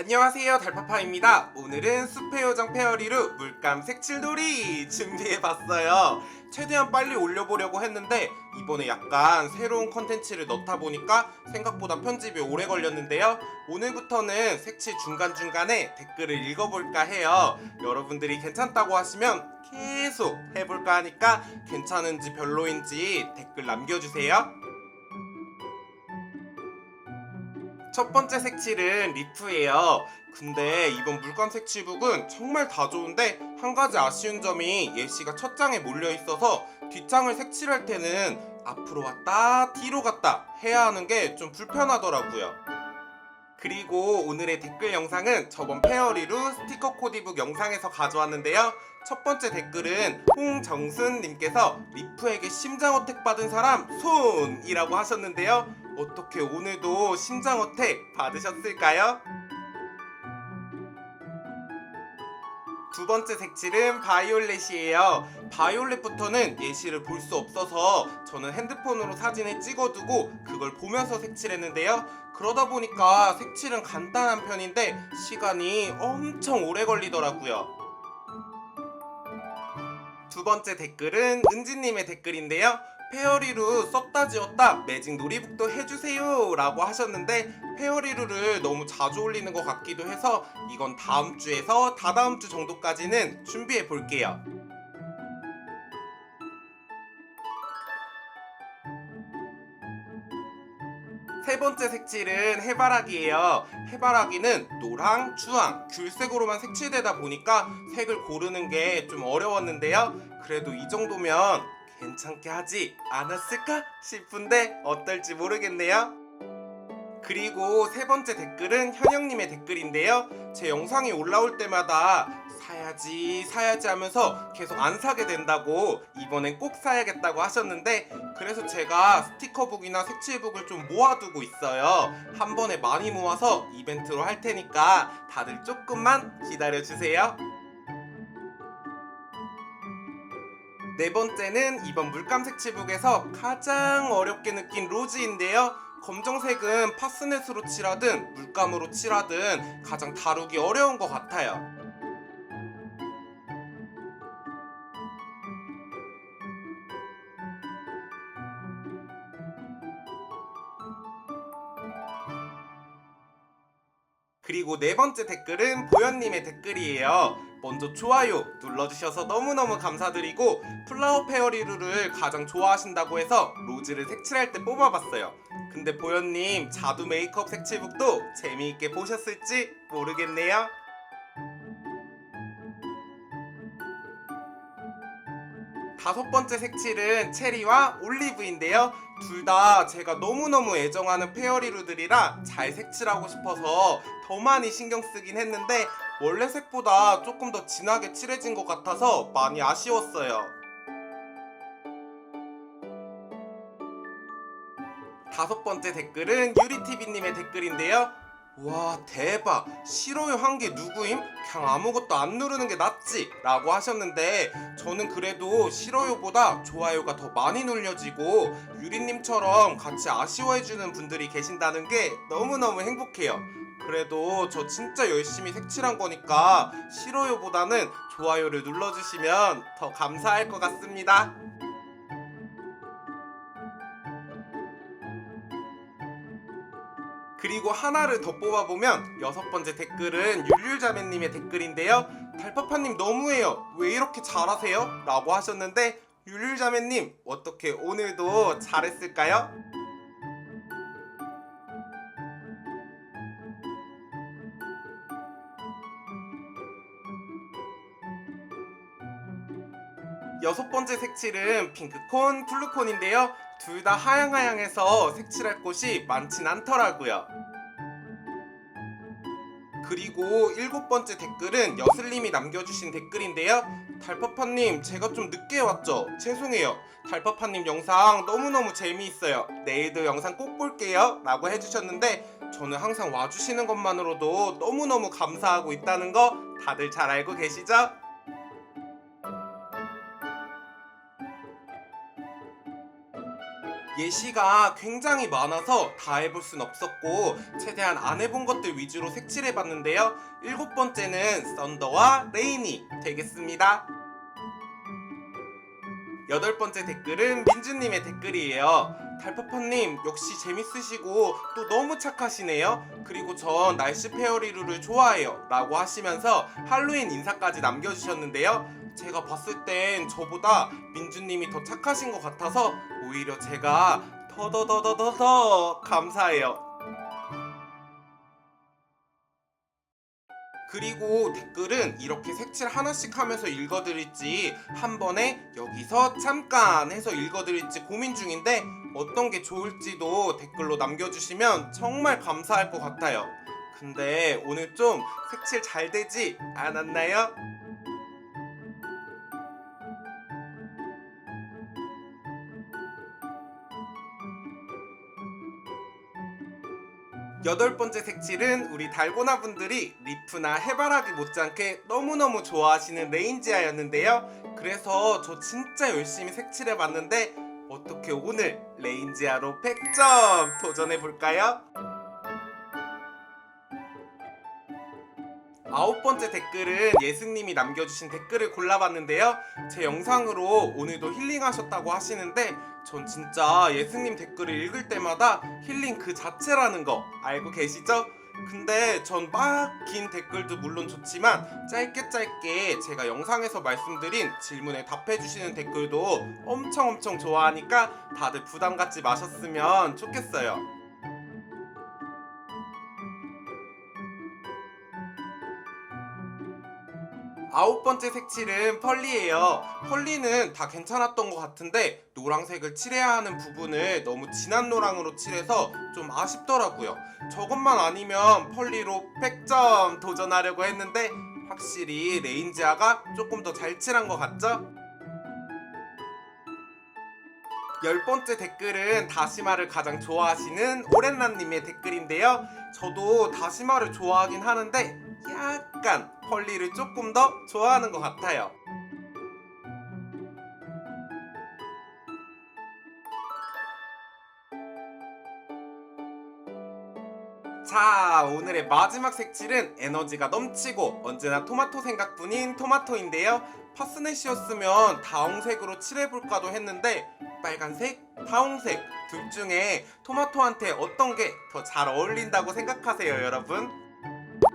안녕하세요 달파파입니다. 오늘은 숲의 요정 페어리루 물감 색칠놀이 준비해봤어요. 최대한 빨리 올려보려고 했는데 이번에 약간 새로운 컨텐츠를 넣다 보니까 생각보다 편집이 오래 걸렸는데요. 오늘부터는 색칠 중간중간에 댓글을 읽어볼까 해요. 여러분들이 괜찮다고 하시면 계속 해볼까 하니까 괜찮은지 별로인지 댓글 남겨주세요 첫 번째 색칠은 리프예요. 근데 이번 물감 색칠북은 정말 다 좋은데 한 가지 아쉬운 점이 예시가 첫 장에 몰려 있어서 뒷장을 색칠할 때는 앞으로 왔다 뒤로 갔다 해야 하는 게 좀 불편하더라고요. 그리고 오늘의 댓글 영상은 저번 페어리루 스티커 코디북 영상에서 가져왔는데요. 첫 번째 댓글은 홍정순님께서 리프에게 심장 어택 받은 사람 손이라고 하셨는데요. 어떻게 오늘도 심장 어택 받으셨을까요? 두 번째 색칠은 바이올렛이에요. 바이올렛부터는 예시를 볼 수 없어서 저는 핸드폰으로 사진을 찍어두고 그걸 보면서 색칠했는데요. 그러다 보니까 색칠은 간단한 편인데 시간이 엄청 오래 걸리더라고요. 두 번째 댓글은 은지님의 댓글인데요. 페어리루 썼다 지웠다 매직 놀이북도 해주세요 라고 하셨는데 페어리루를 너무 자주 올리는 것 같기도 해서 이건 다음 주에서 다다음 주 정도까지는 준비해 볼게요. 세 번째 색칠은 해바라기예요. 해바라기는 노랑, 주황, 귤색으로만 색칠되다 보니까 색을 고르는 게 좀 어려웠는데요. 그래도 이 정도면 괜찮게 하지 않았을까 싶은데 어떨지 모르겠네요. 그리고 세 번째 댓글은 현영님의 댓글인데요. 제 영상이 올라올 때마다 사야지 사야지 하면서 계속 안 사게 된다고 이번엔 꼭 사야겠다고 하셨는데 그래서 제가 스티커북이나 색칠북을 좀 모아두고 있어요. 한 번에 많이 모아서 이벤트로 할 테니까 다들 조금만 기다려주세요. 네 번째는 이번 물감 색칠북에서 가장 어렵게 느낀 로즈인데요. 검정색은 파스넷으로 칠하든 물감으로 칠하든 가장 다루기 어려운 것 같아요. 그리고 네 번째 댓글은 보현님의 댓글이에요. 먼저 좋아요 눌러주셔서 너무너무 감사드리고 플라워 페어리루를 가장 좋아하신다고 해서 로즈를 색칠할 때 뽑아봤어요. 근데 보현님 자두 메이크업 색칠북도 재미있게 보셨을지 모르겠네요. 다섯 번째 색칠은 체리와 올리브인데요. 둘 다 제가 너무너무 애정하는 페어리루들이라 잘 색칠하고 싶어서 더 많이 신경 쓰긴 했는데 원래 색보다 조금 더 진하게 칠해진 것 같아서 많이 아쉬웠어요. 다섯 번째 댓글은 유리TV님의 댓글인데요. 와 대박 싫어요 한 게 누구임? 그냥 아무것도 안 누르는 게 낫지 라고 하셨는데 저는 그래도 싫어요보다 좋아요가 더 많이 눌려지고 유리님처럼 같이 아쉬워해주는 분들이 계신다는 게 너무너무 행복해요 그래도 저 진짜 열심히 색칠한 거니까 싫어요보다는 좋아요를 눌러주시면 더 감사할 것 같습니다 그리고 하나를 더 뽑아보면 여섯 번째 댓글은 율율자매님의 댓글인데요. 달파파님 너무해요. 왜 이렇게 잘하세요? 라고 하셨는데 율율자매님 어떻게 오늘도 잘했을까요? 여섯 번째 색칠은 핑크콘, 블루콘인데요. 둘 다 하양하양해서 색칠할 곳이 많진 않더라고요. 그리고 일곱 번째 댓글은 여슬님이 남겨주신 댓글인데요. 달파파님, 제가 좀 늦게 왔죠? 죄송해요. 달파파님 영상 너무너무 재미있어요. 내일도 영상 꼭 볼게요. 라고 해주셨는데, 저는 항상 와주시는 것만으로도 너무너무 감사하고 있다는 거 다들 잘 알고 계시죠? 예시가 굉장히 많아서 다 해볼 순 없었고 최대한 안 해본 것들 위주로 색칠해봤는데요. 일곱 번째는 썬더와 레인이 되겠습니다. 여덟 번째 댓글은 민주님의 댓글이에요. 달퍼퍼님 역시 재밌으시고 또 너무 착하시네요. 그리고 전 날씨 페어리루를 좋아해요. 라고 하시면서 할로윈 인사까지 남겨주셨는데요. 제가 봤을 땐 저보다 민주님이 더 착하신 것 같아서 오히려 제가 더더더더더더 감사해요. 그리고 댓글은 이렇게 색칠 하나씩 하면서 읽어드릴지 한 번에 여기서 잠깐 해서 읽어드릴지 고민 중인데 어떤 게 좋을지도 댓글로 남겨주시면 정말 감사할 것 같아요. 근데 오늘 좀 색칠 잘 되지 않았나요? 여덟 번째 색칠은 우리 달고나 분들이 리프나 해바라기 못지않게 너무너무 좋아하시는 레인지아였는데요. 그래서 저 진짜 열심히 색칠해 봤는데 어떻게 오늘 레인지아로 100점 도전해 볼까요? 아홉 번째 댓글은 예승님이 남겨주신 댓글을 골라봤는데요. 제 영상으로 오늘도 힐링하셨다고 하시는데 전 진짜 예승님 댓글을 읽을 때마다 힐링 그 자체라는 거 알고 계시죠? 근데 전 막 긴 댓글도 물론 좋지만 짧게 짧게 제가 영상에서 말씀드린 질문에 답해주시는 댓글도 엄청 엄청 좋아하니까 다들 부담 갖지 마셨으면 좋겠어요. 아홉 번째 색칠은 펄리예요. 펄리는 다 괜찮았던 것 같은데 노란색을 칠해야 하는 부분을 너무 진한 노랑으로 칠해서 좀 아쉽더라고요. 저것만 아니면 펄리로 100점 도전하려고 했는데 확실히 레인지아가 조금 더 잘 칠한 것 같죠? 열 번째 댓글은 다시마를 가장 좋아하시는 오렌라님의 댓글인데요. 저도 다시마를 좋아하긴 하는데 약간 펄리를 조금 더 좋아하는 것 같아요. 자, 오늘의 마지막 색칠은 에너지가 넘치고 언제나 토마토 생각뿐인 토마토인데요. 파스넷이었으면 다홍색으로 칠해볼까도 했는데 빨간색, 다홍색 둘 중에 토마토한테 어떤 게 더 잘 어울린다고 생각하세요, 여러분?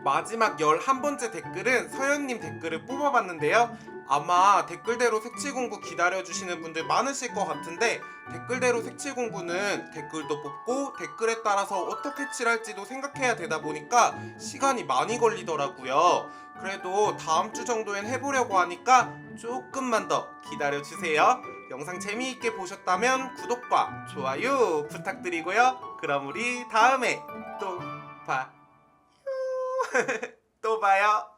마지막 11번째 댓글은 서현님 댓글을 뽑아봤는데요. 아마 댓글대로 색칠 공부 기다려주시는 분들 많으실 것 같은데 댓글대로 색칠 공부는 댓글도 뽑고 댓글에 따라서 어떻게 칠할지도 생각해야 되다 보니까 시간이 많이 걸리더라고요. 그래도 다음 주 정도엔 해보려고 하니까 조금만 더 기다려주세요. 영상 재미있게 보셨다면 구독과 좋아요 부탁드리고요. 그럼 우리 다음에 또 봐. 또 봐요.